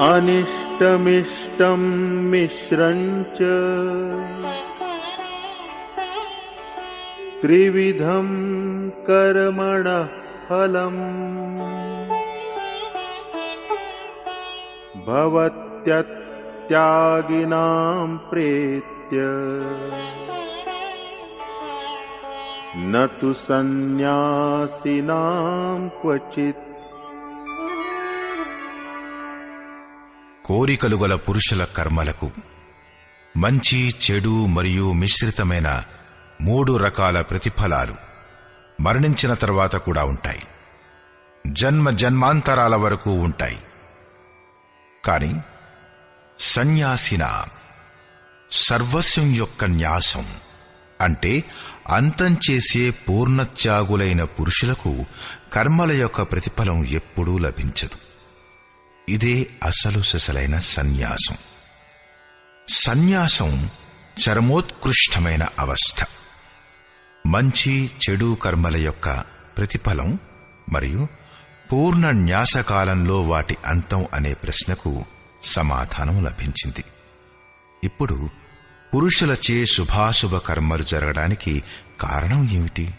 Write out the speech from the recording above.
अनिष्टमिष्टं मिश्रम् च त्रिविधं कर्मणः फलम् भवत्यत्यागिनां प्रेत्य न तु सन्न्यासिनां क्वचित् కోరికలు గల పురుషుల కర్మలకు. మంచి చెడు మరియు మిశ్రితమైన మూడు రకాల ప్రతిఫలాలు మరణించిన తర్వాత కూడా ఉంటాయి. జన్మ జన్మాంతరాల వరకు ఉంటాయి. కాని సన్యాసిన సర్వస్వం యొక్క న్యాసం అంటే అంతం చేసే పూర్ణత్యాగులైన పురుషులకు కర్మల యొక్క ప్రతిఫలం ఎప్పుడూ లభించదు. ఇదే అసలు సిసలైన సన్యాసం. సన్యాసం చరమోత్కృష్టమైన అవస్థ. మంచి చెడు కర్మల యొక్క ప్రతిఫలం మరియు పూర్ణ న్యాసకాలంలో వాటి అంతం అనే ప్రశ్నకు సమాధానం లభించింది. ఇప్పుడు పురుషులచే శుభాశుభ కర్మలు జరగడానికి కారణం ఏమిటి?